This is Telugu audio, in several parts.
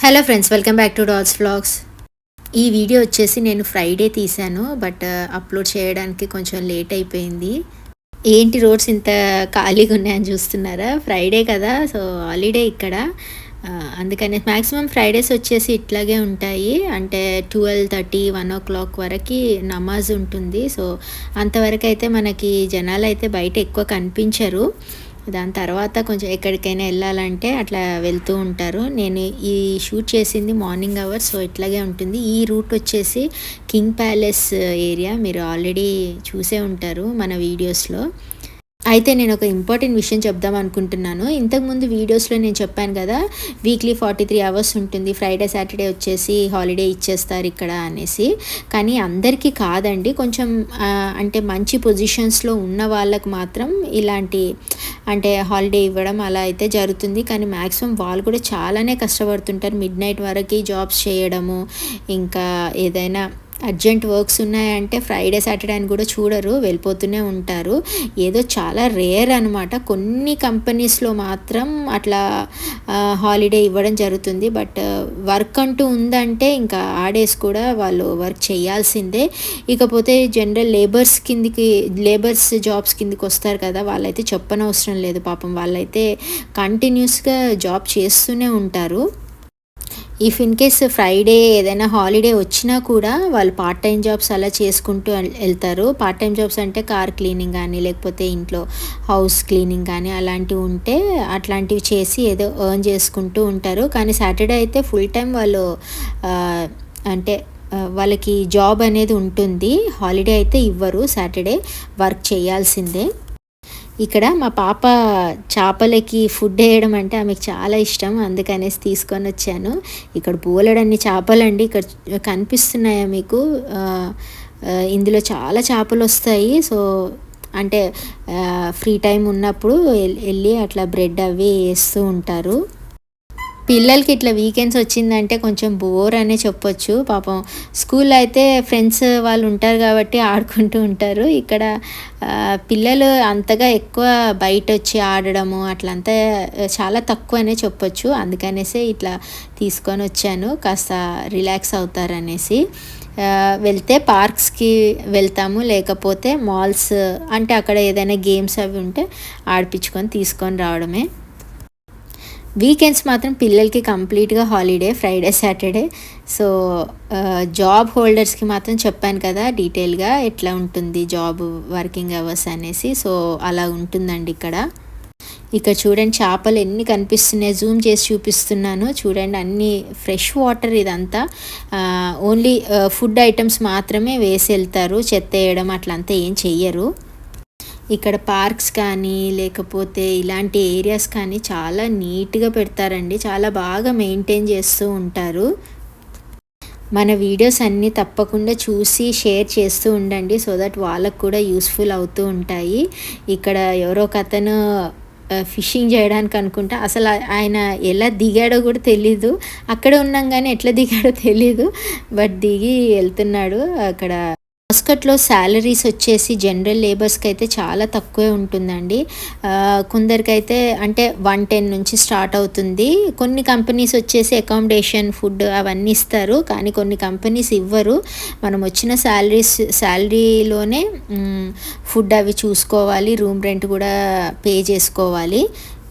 Hello friends welcome back to dolls vlogs ఈ వీడియో వచ్చేసి నేను ఫ్రైడే తీశాను బట్ అప్లోడ్ uh, చేయడానికి కొంచెం లేట్ అయిపోయింది. ఏంటి రోడ్స్ ఇంత ఖాళీగా ఉన్నాయని చూస్తున్నారా? ఫ్రైడే కదా సో హాలిడే ఇక్కడ. అందుకని మ్యాక్సిమం ఫ్రైడేస్ వచ్చేసి ఇట్లాగే ఉంటాయి. అంటే twelve thirty one o'clock వరకు నమాజ్ ఉంటుంది. సో అంతవరకు అయితే మనకి జనాలు అయితే బయట ఎక్కువ కనిపించరు. దాని తర్వాత కొంచెం ఎక్కడికైనా వెళ్ళాలంటే అట్లా వెళ్తూ ఉంటారు. నేను ఈ షూట్ చేసింది మార్నింగ్ అవర్స్ సో ఇట్లాగే ఉంటుంది. ఈ రూట్ వచ్చేసి కింగ్ ప్యాలెస్ ఏరియా. మీరు ఆల్రెడీ చూసే ఉంటారు మన వీడియోస్లో. అయితే నేను ఒక ఇంపార్టెంట్ విషయం చెప్దాం అనుకుంటున్నాను. ఇంతకుముందు వీడియోస్లో నేను చెప్పాను కదా వీక్లీ ఫార్టీ త్రీ అవర్స్ ఉంటుంది ఫ్రైడే సాటర్డే వచ్చేసి హాలిడే ఇచ్చేస్తారు ఇక్కడ అనేసి. కానీ అందరికీ కాదండి కొంచెం అంటే మంచి పొజిషన్స్లో ఉన్న వాళ్ళకు మాత్రం ఇలాంటి అంటే హాలిడే ఇవ్వడం అలా అయితే జరుగుతుంది. కానీ మ్యాక్సిమం వాళ్ళు కూడా చాలానే కష్టపడుతుంటారు మిడ్ నైట్ వరకు జాబ్స్ చేయడము ఇంకా ఏదైనా అర్జెంట్ వర్క్స్ ఉన్నాయంటే ఫ్రైడే సాటర్డే అని కూడా చూడరు వెళ్ళిపోతూనే ఉంటారు. ఏదో చాలా రేర్ అనమాట కొన్ని కంపెనీస్లో మాత్రం అట్లా హాలిడే ఇవ్వడం జరుగుతుంది. బట్ వర్క్ అంటూ ఉందంటే ఇంకా ఆ డేస్ కూడా వాళ్ళు వర్క్ చేయాల్సిందే. ఇకపోతే జనరల్ లేబర్స్ కిందికి లేబర్స్ జాబ్స్ కిందికి వస్తారు కదా వాళ్ళైతే చెప్పనవసరం లేదు. పాపం వాళ్ళైతే కంటిన్యూస్గా జాబ్ చేస్తూనే ఉంటారు. ఇఫ్ ఇన్ కేస్ ఫ్రైడే ఏదైనా హాలిడే వచ్చినా కూడా వాళ్ళు పార్ట్ టైం జాబ్స్ అలా చేసుకుంటూ వెళ్తారు. పార్ట్ టైం జాబ్స్ అంటే కార్ క్లీనింగ్ కానీ లేకపోతే ఇంట్లో హౌస్ క్లీనింగ్ కానీ అలాంటివి ఉంటే అట్లాంటివి చేసి ఏదో ఎర్న్ చేసుకుంటూ ఉంటారు. కానీ సాటర్డే అయితే ఫుల్ టైం వాళ్ళు అంటే వాళ్ళకి జాబ్ అనేది ఉంటుంది. హాలిడే అయితే ఇవ్వరు. సాటర్డే వర్క్ చేయాల్సిందే. ఇక్కడ మా పాప చేపలకి ఫుడ్ వేయడం అంటే ఆమెకు చాలా ఇష్టం అందుకనేసి తీసుకొని వచ్చాను. ఇక్కడ బోలెడన్ని చేపలండి ఇక్కడ కనిపిస్తున్నాయా మీకు? ఇందులో చాలా చేపలు వస్తాయి. సో అంటే ఫ్రీ టైం ఉన్నప్పుడు వెళ్ళి అట్లా బ్రెడ్ అవి వేస్తూ ఉంటారు. పిల్లలకి ఇట్లా వీకెండ్స్ వచ్చిందంటే కొంచెం బోర్ అనే చెప్పొచ్చు. పాపం స్కూల్లో అయితే ఫ్రెండ్స్ వాళ్ళు ఉంటారు కాబట్టి ఆడుకుంటూ ఉంటారు. ఇక్కడ పిల్లలు అంతగా ఎక్కువ బయట వచ్చి ఆడడము అట్లంతా చాలా తక్కువ అనే చెప్పొచ్చు. అందుకనేసే ఇట్లా తీసుకొని వచ్చాను. కాస్త రిలాక్స్ అవుతారనేసి. వెళ్తే పార్క్స్కి వెళ్తాము. లేకపోతే మాల్స్ అంటే అక్కడ ఏదైనా గేమ్స్ అవి ఉంటే ఆడిపించుకొని తీసుకొని రావడమే. వీకెండ్స్ మాత్రం పిల్లలకి కంప్లీట్గా holiday Friday Saturday so job హోల్డర్స్కి మాత్రం చెప్పాను కదా డీటెయిల్గా ఎట్లా ఉంటుంది జాబ్ వర్కింగ్ అవర్స్ అనేసి. సో అలా ఉంటుందండి ఇక్కడ. ఇక్కడ చూడండి చేపలు ఎన్ని కనిపిస్తున్నాయి. జూమ్ చేసి చూపిస్తున్నాను. చూడండి అన్ని ఫ్రెష్ వాటర్ ఇదంతా. ఓన్లీ ఫుడ్ ఐటమ్స్ మాత్రమే వేసి వెళ్తారు. చెత్త వేయడం అట్లంతా ఏం చెయ్యరు. ఇక్కడ పార్క్స్ కానీ లేకపోతే ఇలాంటి ఏరియాస్ కానీ చాలా నీట్గా పెడతారండి. చాలా బాగా మెయింటైన్ చేస్తూ ఉంటారు. మన వీడియోస్ అన్నీ తప్పకుండా చూసి షేర్ చేస్తూ ఉండండి. సో దట్ వాళ్ళకు కూడా యూస్ఫుల్ అవుతూ ఉంటాయి. ఇక్కడ ఎవరో ఒక అతను ఫిషింగ్ చేయడానికి అనుకుంటా అసలు ఆయన ఎలా దిగాడో కూడా తెలీదు. అక్కడ ఉన్నాం కానీ ఎట్లా దిగాడో తెలీదు. బట్ దిగి వెళ్తున్నాడు. అక్కడ మస్కట్లో శాలరీస్ వచ్చేసి జనరల్ లేబర్స్కి అయితే చాలా తక్కువే ఉంటుందండి. కొందరికైతే అంటే వన్ టెన్ నుంచి స్టార్ట్ అవుతుంది. కొన్ని కంపెనీస్ వచ్చేసి అకామిడేషన్ ఫుడ్ అవన్నీ ఇస్తారు. కానీ కొన్ని కంపెనీస్ ఇవ్వరు. మనం వచ్చిన శాలరీస్ శాలరీలోనే ఫుడ్ అవి చూసుకోవాలి. రూమ్ రెంట్ కూడా పే చేసుకోవాలి.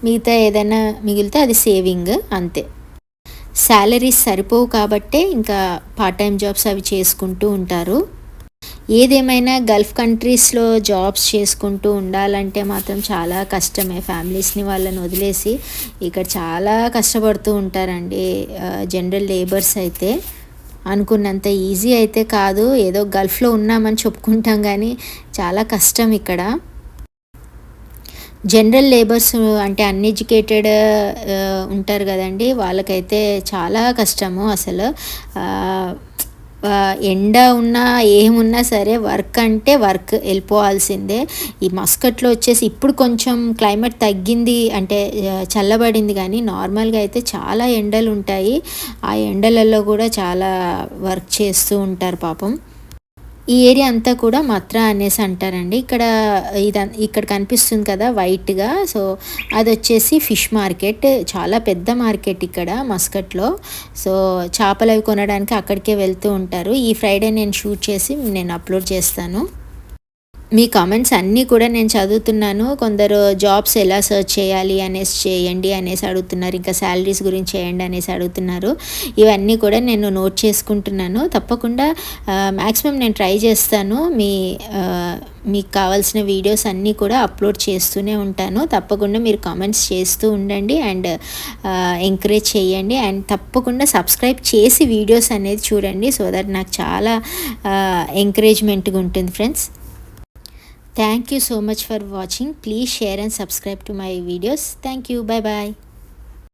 మిగతా ఏదైనా మిగిలితే అది సేవింగ్ అంతే. శాలరీస్ సరిపోవు కాబట్టే ఇంకా పార్ట్ టైం జాబ్స్ అవి చేసుకుంటూ ఉంటారు. ఏదేమైనా గల్ఫ్ కంట్రీస్లో జాబ్స్ చేసుకుంటూ ఉండాలంటే మాత్రం చాలా కష్టమే. ఫ్యామిలీస్ని వాళ్ళని వదిలేసి ఇక్కడ చాలా కష్టపడుతూ ఉంటారండి. జనరల్ లేబర్స్ అయితే అనుకున్నంత ఈజీ అయితే కాదు. ఏదో గల్ఫ్లో ఉన్నామని చెప్పుకుంటాం కానీ చాలా కష్టం ఇక్కడ. జనరల్ లేబర్స్ అంటే అన్ఎడ్యుకేటెడ్ ఉంటారు కదండి. వాళ్ళకైతే చాలా కష్టము అసలు. ఎండ ఉన్నా ఏమున్నా సరే వర్క్ అంటే వర్క్ వెళ్ళిపోవాల్సిందే. ఈ మస్కట్లో వచ్చేసి ఇప్పుడు కొంచెం క్లైమేట్ తగ్గింది అంటే చల్లబడింది కానీ నార్మల్గా అయితే చాలా ఎండలు ఉంటాయి ఆ ఎండలలో కూడా చాలా వర్క్ చేస్తూ ఉంటారు పాపం. ఈ ఏరియా అంతా కూడా మత్రా అనేసి అంటారండి. ఇక్కడ ఇది ఇక్కడ కనిపిస్తుంది కదా వైట్గా. సో అది వచ్చేసి ఫిష్ మార్కెట్. చాలా పెద్ద మార్కెట్ ఇక్కడ మస్కట్లో. సో చేపలు అవి కొనడానికి అక్కడికే వెళ్తూ ఉంటారు. ఈ ఫ్రైడే నేను షూట్ చేసి నేను అప్లోడ్ చేస్తాను. మీ కామెంట్స్ అన్నీ కూడా నేను చదువుతున్నాను. కొందరు జాబ్స్ ఎలా సర్చ్ చేయాలి అనేసి చేయండి అనేసి అడుగుతున్నారు. ఇంకా శాలరీస్ గురించి చేయండి అనేసి అడుగుతున్నారు. ఇవన్నీ కూడా నేను నోట్ చేసుకుంటున్నాను. తప్పకుండా మ్యాక్సిమం నేను ట్రై చేస్తాను. మీ మీకు కావాల్సిన వీడియోస్ అన్నీ కూడా అప్లోడ్ చేస్తూనే ఉంటాను. తప్పకుండా మీరు కామెంట్స్ చేస్తూ ఉండండి అండ్ ఎంకరేజ్ చేయండి. అండ్ తప్పకుండా సబ్స్క్రైబ్ చేసి వీడియోస్ అనేది చూడండి. సో దట్ నాకు చాలా ఎంకరేజ్మెంట్గా ఉంటుంది friends Thank you so much for watching. Please share and subscribe to my videos. Thank you. Bye bye.